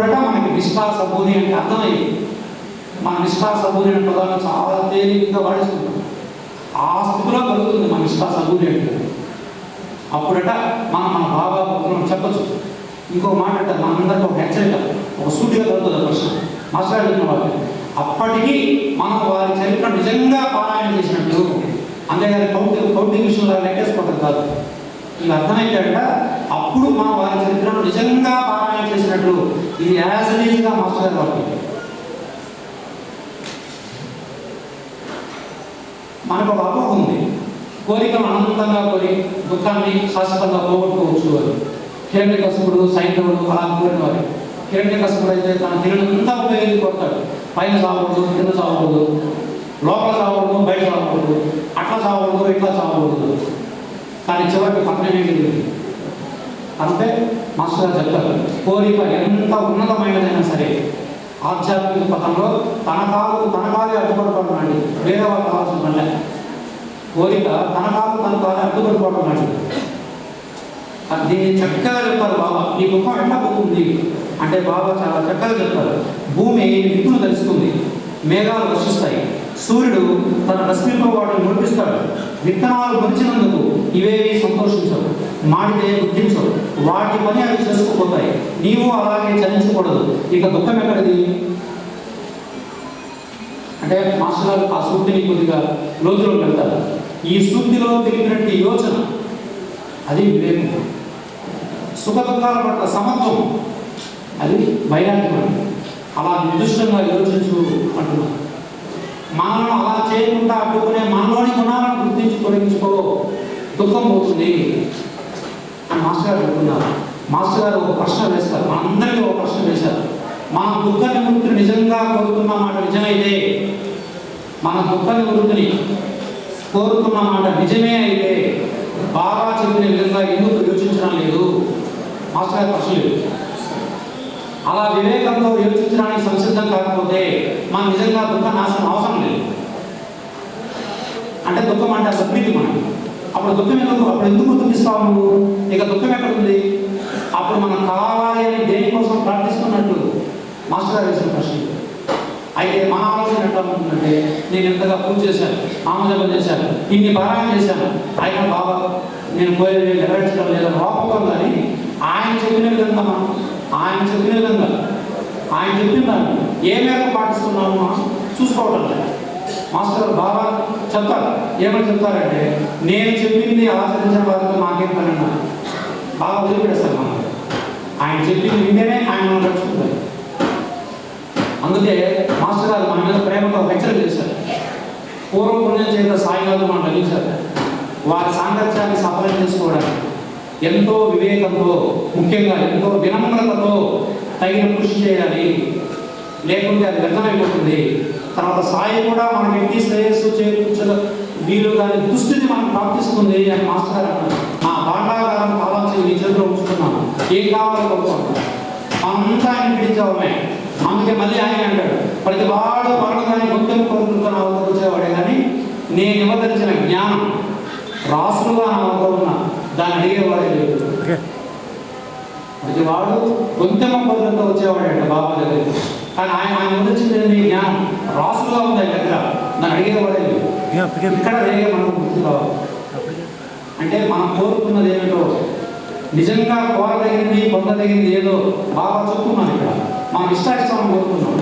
మనకి నిష్ఠా బోధి అంటే అర్థమైంది. మన నిష్ఠా బోధి అనే పదాలు చాలా తేలికగా వాడిస్తున్నాం. ఆ స్థితిలో కలుగుతుంది మన నిష్ఠా బోధి అంటే. అప్పుడట మనం మన బాబా భక్తులను చెప్పచ్చు. ఇంకో మాట అంటే మనందరికీ ఒక హెచ్చరిక ఒక సూటిగా కలుగుతుంది ప్రశ్న. మాట్లాడిన వాళ్ళు అప్పటికి మనం వారి చరిత్ర నిజంగా పారాయణ చేసినట్లు అంతేగాని కౌంటింగ్ కౌంటింగ్ విషయంలో లెక్కేసుకోవడం కాదు. ఇది అర్థమైందంట అప్పుడు మా వారి చరిత్రను నిజంగా పారాయణ చేసినట్లు ఇది యాజ్గా మాస్టర్ గారు వాక్యం మనకు ఒక అపోహ ఉంది. కోరికలు అనంతంగా కోరి దుఃఖాన్ని శాశ్వతంగా పోగొట్టుకోవచ్చు వారు హిరణ్య కసుపుడు సైంధవుడు అలా కోరిన వారు హిరణ్య కసుపుడు అయితే తన తిరిగినంతా ఉపయోగించి కొడతాడు. పైన చావకూడదు కింద చావకూడదు లోపల చావకూడదు బయట చావకూడదు అట్లా చావకూడదు ఇట్లా చావకూడదు. కానీ చివరికి పక్కనే మిగిలింది మాస్టర్ గారు చెప్తారు కోరిక ఎంత ఉన్నతమైనదైనా సరే ఆధ్యాత్మిక పథంలో తన కాలు తన కాలే అడ్డుపడిపోవడం లాంటి వేరే వాళ్ళు కావాల్సిన పనిలే. కోరిక తన కాలు తన కాలే అడ్డుపడిపోవడం అండి అది దీన్ని చక్కగా చెప్తారు బాబా. ఈ గొప్ప ఎండపోతుంది అంటే బాబా చాలా చక్కగా చెప్తారు. భూమి విప్పును తెలుస్తుంది. మేఘాలు వర్షిస్తాయి. సూర్యుడు తన రశ్మితో వాటిని ముడిపిస్తాడు విత్తనాలు మరిచినందుకు ఇవేవి సంతోషించవు. మాడితే గుర్తించవు వాటి పని అవి చేసుకుపోతాయి. నీవు అలాగే చలించకూడదు. ఇక దుఃఖం ఎక్కడిది? అంటే మాస్టర్ గారు ఆ శుద్ధిని కొద్దిగా లోతులో పెడతారు. ఈ శుద్ధిలో తెలిపినట్టు యోచన అది వివేకం. సుఖ దుఃఖాల పట్ల సమత్వం అది వైరాగ్యం అలా నిర్దిష్టంగా యోచించు అంటున్నారు. మనల్ని అలా చేయకుండా అడ్డుకునే మనలోని గుణాలను గుర్తించి తొలగించుకో. దుఃఖం పోతుంది. అని మాస్టర్ గారు చెప్తున్నారు. మాస్టర్ గారు ఒక ప్రశ్న వేస్తారు. మనందరికీ ఒక ప్రశ్న వేశారు. మన దుఃఖ నివృత్తిని నిజంగా కోరుతున్న మాట నిజమైతే మన దుఃఖ నివృత్తిని కోరుతున్న మాట నిజమే అయితే బాగా చెప్పిన విధంగా ఎందుకు యోచించడం లేదు? మాస్టర్ గారు ప్రశ్న లేదు అలా వివేకంతో యోచించడానికి సంసిద్ధం కాకపోతే మనం నిజంగా దుఃఖ నాశనం అవసరం లేదు. అంటే దుఃఖం అంటే అసలు మనం అప్పుడు దుఃఖం ఎందుకు? అప్పుడు ఎందుకు దుఃఖిస్తావు నువ్వు? ఇక దుఃఖం ఎక్కడ ఉంది అప్పుడు మనం కావాలి అని దేనికోసం ప్రార్థిస్తున్నట్టు మాస్టర్ గారు వేసిన ప్రశ్న. అయితే మా ఆలోచన ఎట్లా ఉంటుందంటే నేను ఎంతగా పూజ చేశాను ఆమోదం చేశాను ఇన్ని పారాయణ చేశాను ఆయన బాబా నేను కోరి నెరవేర్చడం లేదా లోపం కానీ ఆయన చెప్పిన విధంగా మనం ఆయన చెప్పిన విధంగా ఆయన చెప్పిన దాన్ని ఏ మేరకు పాటిస్తున్నాము మనం లేదు. మాస్టర్ బాగా చెప్తారు. ఏమని చెప్తారంటే నేను చెప్పింది ఆచరించిన వారితో మాకేం పని అన్నారు బాగా వదిలిపెడేస్తారు మనం ఆయన చెప్పింది వింటేనే ఆయన మనం నడుచుకుంటారు అందుకే మాస్టర్ గారు మన మీద ప్రేమతో హెచ్చరిక చేశారు. పూర్వపుణ్యం చేత సాయిగారు మనం లభించారు వారి సాంగత్యాన్ని సఫలం చేసుకోవడానికి ఎంతో వివేకంతో ముఖ్యంగా ఎంతో వినమ్రతతో తగిన కృషి చేయాలి. లేకుంటే అది వ్యర్థమైపోతుంది. తర్వాత సాయి కూడా మన వ్యక్తి శ్రేయస్సు చేకూర్చద వీలు దాని దుస్థితి మనం ప్రాప్తిస్తుంది అని మాస్టర్ గారు అన్నారు నా భాండాగారం కావాల్సి మీ చేతిలో ఉంచుతున్నాను. ఏం కావాలో కోరుకుంటాను మనంతా ఆయన పిడించవమే అందుకే మళ్ళీ ఆయన అంటాడు ప్రతి వాడు పడగానే కానీ గొంతెం కోరుకుంటూ నా వచ్చేవాడే కానీ నేను ఇవ్వదలిచిన జ్ఞానం రాసులుగా నా వద్ద దాన్ని అడిగేవాడే లేదు. ప్రతి వాడు గొంతెమ్మ కోరుకుంటూ వచ్చేవాడంట బాబా దగ్గరికి. కానీ ఆయన ఆయన వచ్చింది జ్ఞానం రాసులుగా ఉంది ఆయన దగ్గర. దాన్ని అడిగేవాడే లేదు. ఇక్కడ అడిగే మనం అంటే మనం కోరుకున్నది ఏమిటో నిజంగా కోరదగినది పొందదగినది ఏదో బాగా చెప్తున్నాను ఇక్కడ. మనం ఇష్టాయిష్టాలను కోరుతున్నాం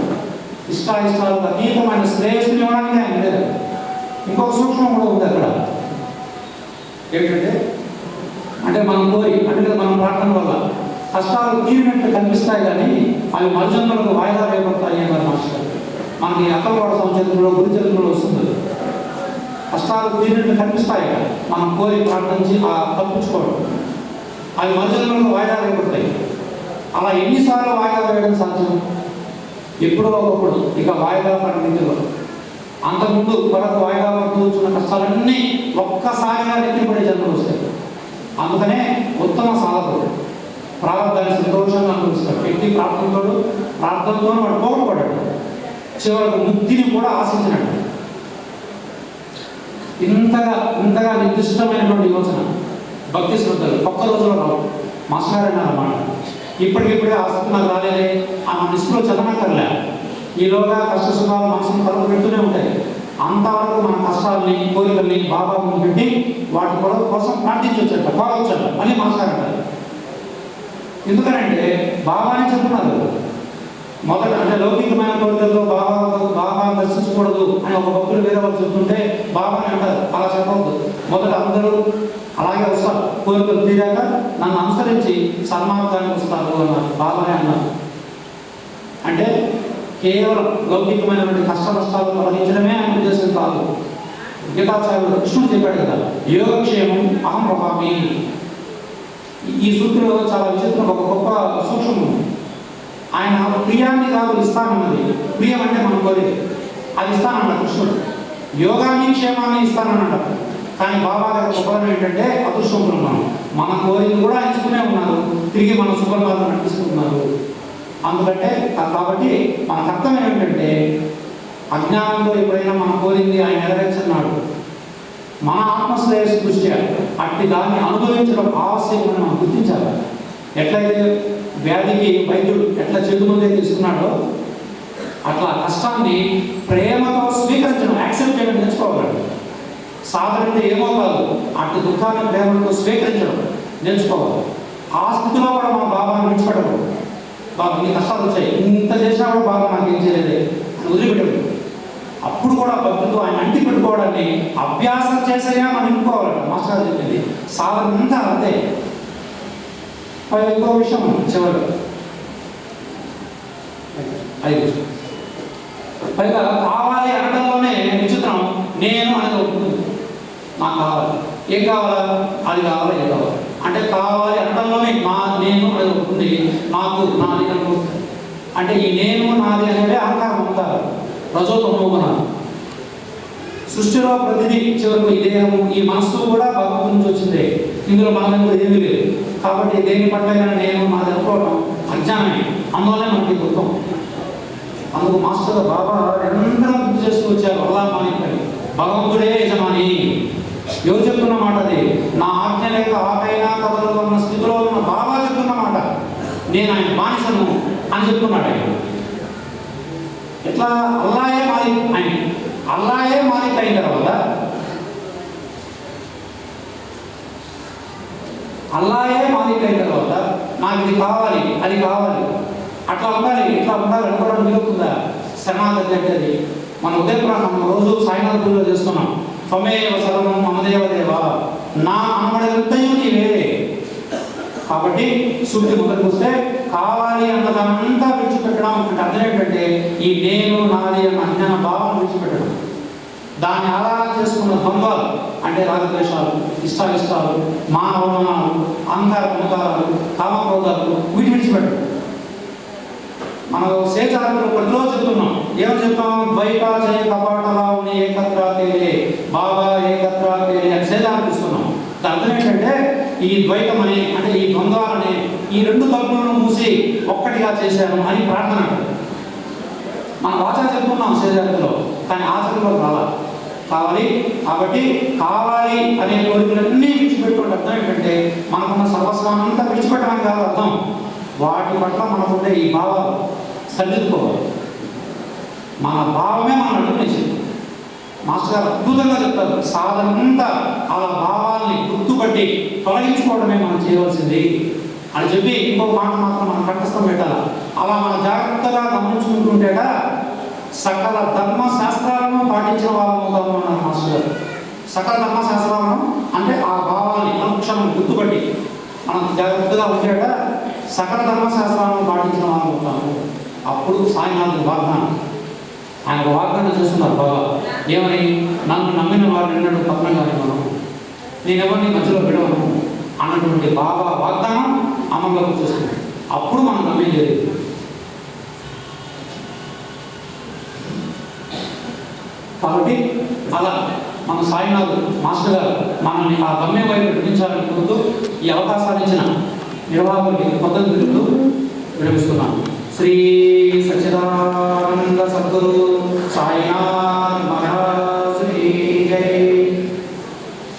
ఇష్టాయిష్టాలకు అతీతమైన శ్రేయస్సుని ఇవ్వడానికి ఆయన లేదు. ఇంకొక సూక్ష్మం కూడా ఉంది అక్కడ. ఏంటంటే అంటే మనం కోరి అంటే మనం ప్రార్థన వల్ల. కష్టాలు తీరినట్టు కనిపిస్తాయి కానీ అవి మరుజన్మలకు వాయిదా వేయబడతాయి అన్నారు మాస్టర్ గారు. మనకి అక్కలవాడ సంచరిత్రలో గురి చరిత్రలో వస్తుంది. కష్టాలు తీరినట్టు కనిపిస్తాయి. మనం కోరి ప్రార్థించి ఆ తప్పించుకోవడం. అవి మరుజన్మలకు వాయిదా వేయబడతాయి. అలా ఎన్నిసార్లు వాయిదా వేయడం సాధ్యం? ఎప్పుడో ఒకప్పుడు. ఇక వాయిదా పరిమితిలో అంతకుముందు కొరకు వాయిదా పడుతూ వచ్చిన కష్టాలన్నీ ఒక్కసారిగా నెత్తిపడే జన్మలు వస్తాయి. అందుకనే ఉత్తమ సాధకుడు. ప్రారంభాన్ని సంతోషంగా అనుభవిస్తాడు. వ్యక్తి ప్రార్థనతో ప్రార్థనతో వాడు పోగొట్టుకోడాడు చివరకు ముక్తిని కూడా ఆశించినట్టు. ఇంతగా ఇంతగా నిర్దిష్టమైనటువంటి యోచన భక్తి శ్రద్ధలు ఒక్క రోజులో రావు. మాస్టర్ అన్నమాట ఇప్పటికిప్పుడే ఆ నాకు రాలేదే. ఆ మనసులో చదవనక్కర్లే. ఈలోగా కష్ట సుఖాలు మనసును కలుగు పెడుతూనే ఉంటాయి. అంతవరకు మన కష్టాలని కోరికల్ని బాబా పెట్టి వాటి కొరకు కోసం ప్రార్థించొచ్చట కోరవచ్చట మళ్ళీ మాట్లాడతారు ఎందుకనంటే బాబానే చెప్తున్నారు మొదట అంటే లౌకికమైన కోరికలతో బాబా బాబా దర్శించకూడదు అని ఒక భక్తులు వేరే వాళ్ళు చెప్తుంటే బాబాని అంటారు అలా చెప్పవద్దు. మొదట అందరూ అలాగే వస్తారు కోరికలు తీరాక నన్ను అనుసరించి సన్మార్గానికి వస్తారు అన్నారు బాబానే అన్నారు. అంటే కేవలం లౌకికమైనటువంటి కష్ట నష్టాలు తొలగించడమే ఆయన ఉద్దేశం కాదు. గీతాచార్యుడు కృష్ణుడు చెప్పాడు కదా యోగక్షేమం అహం వహామి. ఈ సూత్రంలో చాలా విచిత్రం ఒక గొప్ప సూక్ష్మం ఉంది. ఆయన ప్రియాన్ని కాదు ఇస్తానన్నది ప్రియం అంటే మనం కోరి అది ఇస్తానన్నాడు కృష్ణుడు. యోగాన్ని క్షేమాన్ని ఇస్తానన్నాడు. కానీ బాబా గారి గొప్పదనం ఏంటంటే అదృష్టం మనం. మన కోరికలు కూడా ఆయన ఇస్తూనే ఉన్నారు. తిరిగి మన సుఖంగా నడిపిస్తున్నారు అందుకంటే కాబట్టి మన కర్తవ్యం ఏంటంటే అజ్ఞానంతో ఎప్పుడైనా మనం కోరింది ఆయన నెరవేర్చున్నాడు. మన ఆత్మశ్రేయస్సు దృష్ట్యా అట్టి దాన్ని అనుభవించడం ఆవశ్యకమని మనం గుర్తించాలి. ఎట్లయితే వ్యాధికి వైద్యుడు ఎట్లా చేతి ముందే తీసుకున్నాడో అట్లా కష్టాన్ని ప్రేమతో స్వీకరించడం యాక్సెప్ట్ చేయడం నేర్చుకోవాలి. సాధారణ ఏమో కాదు అటు దుఃఖాన్ని ప్రేమతో స్వీకరించడం నేర్చుకోవాలి. ఆ స్థితిలో కూడా మన బాబాను విడిచిపెట్టకూడదు. బాబు నీ కష్టాలు వచ్చాయి. ఇంత చేసినా కూడా బాబు నాకు ఏం చేయలేదు. అని వదిలిపెట్టండి అప్పుడు కూడా భక్తులతో ఆయన అంటి పెట్టుకోవడాన్ని అభ్యాసం చేసేయా మనం ఇంకోవాలంట. మాస్టర్ గారు చెప్పింది. సాధన అంతా అంతే. పై ఇంకో విషయం చివరి ఐదు పైగా కావాలి అనడంలోనే విచిత్రం. నేను అనేది నాకు కావాలి. ఏం కావాలా? అది కావాలా? ఏం కావాలి? అంటే కావాలి అనడంలోనే మా నేను ఉంది. ఉంటుంది నాకు నాది అనుకుంటుంది అంటే ఈ నేను నాది అనేది అహంకారం ఉంటారు రజోతమోగుణాలు సృష్టిలో ప్రతిదీ చివరకు ఈ దేహము ఈ మనస్సు కూడా భగవంతు నుంచి వచ్చిందే. ఇందులో మనం కూడా ఏమీ లేదు. కాబట్టి దేని పట్ల నేను నాది అనుకోవడం అజ్ఞానమే. అందువల్లే మనకి దుఃఖం. అందుకు మాస్టర్ బాబా నిరంతరం గుర్తు చేస్తూ వచ్చారు. అలా మాని భగవంతుడే యజమాని. ఎవరు చెప్తున్న మాట అది? నా ఆజ్ఞ లేక ఆకైనా కథలు ఉన్న స్థితిలో ఉన్న బాబా చెప్తున్న మాట. నేను ఆయన బానిసను అని చెప్తున్నాడు ఆయన. ఎట్లా? అల్లాయే మాలిక్ ఆయన. అల్లాయే మాలిక్ అయిన తర్వాత అల్లాయే మాలిక్ అయిన తర్వాత నాకు ఇది కావాలి అది కావాలి. అట్లా ఉండాలి ఇట్లా ఉండాలి అనుకోవడం మిగులుతుందా శరణాగతి అంటే అది. మన ఉదయపురం మనం రోజు సాయంకాలం పూజ చేస్తున్నాం. త్వమేవ సర్వం మమదేవ దేవ. నా అనబడేంతయు నీవే కాబట్టి సూర్యుడి ముందరికి వస్తే కావాలి అన్నదంతా విడిచిపెట్టడం అంటే అర్థం ఏంటంటే ఈ నేను నాది అన్న అజ్ఞాన భావం విడిచిపెట్టడం. దాన్ని ఆధారం చేసుకున్న ద్వంద్వాలు అంటే రాగద్వేషాలు ఇష్టాయిష్టాలు మానవమానాలు అహంకార మమకారాలు కామక్రోధాలు వీటి విడిచిపెట్టడం. మనం శేషారంలో ప్రతిరోజు చెప్తున్నాం. ఏమని చెప్తాం? ద్వైతాచయ కపాటలావుని ఏకత్రా ఏకత్రా తేలే అని శేషారం ఇస్తున్నాం దాని అర్థం ఏంటంటే ఈ ద్వైతం అని అంటే ఈ ద్వంద్వాలని ఈ రెండు తలుపులను మూసి ఒక్కటిగా చేశాను అని ప్రార్థన మన వాచా చెప్తున్నాం శరీరంలో కానీ ఆచరణలో రాలా. కావాలి. కాబట్టి కావాలి అనే కోరికలన్నీ విడిచిపెట్టుకుంటే అర్థం ఏంటంటే మనకున్న సర్వస్వాన్ని అంతా విడిచిపెట్టడానికి కాదు అర్థం. వాటి పట్ల మనకుండే ఈ భావాలు సరిదిద్దుకోవాలి. మన భావమే మన అడుగునేసింది. మాస్టర్ గారు అద్భుతంగా చెప్తారు. సాధన అంతా అలా భావాల్ని గుర్తుపట్టి తొలగించుకోవడమే మనం చేయవలసింది అని చెప్పి ఇంకో మాట మాత్రం మనం కంఠస్థం పెట్టాలి? అలా మనం జాగ్రత్తగా గమనించుకుంటుంటేట సకల ధర్మ శాస్త్రాలను పాటించిన వాళ్ళం అవుతాము అన్నారు మాస్టర్ గారు. సకల ధర్మ శాస్త్రాలను అంటే ఆ భావాన్ని అనుక్షణం గుర్తుపట్టి మనం జాగ్రత్తగా ఉండేట సకల ధర్మశాస్త్రాలను పాటించిన వాళ్ళం అవుతాము అప్పుడు సాయంకాలం వాగ్దానం. ఆయన ఒక వాగ్దానం చూస్తున్నారు బాబా. ఏమని? నన్ను నమ్మిన వారు నిన్నడు పక్కన కానీ మనం నేను ఎవరిని మధ్యలో విడవను? అన్నటువంటి బాబా వాగ్దానం అమల్లోకి చూస్తుంది అప్పుడు మనం నమ్మేది కాబట్టి అలా మన సాయినాథ్ మాస్టర్ గారు మనల్ని ఆ గమ్యం వైపు నడిపించాలని కోరుతూ ఈ అవకాశాన్ని ఇచ్చిన నిర్వాహకులకి పద్ధతి విరమిస్తున్నాను శ్రీ సచిదానంద సద్గురు సాయినాథ్ మహారాజ్ జై.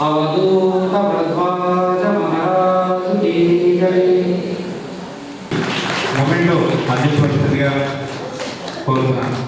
అవధూత భరద్వాజ మహారాజ్ జై. మొమెంట్లో అధ్యక్షుడిగా కోరుతున్నాను.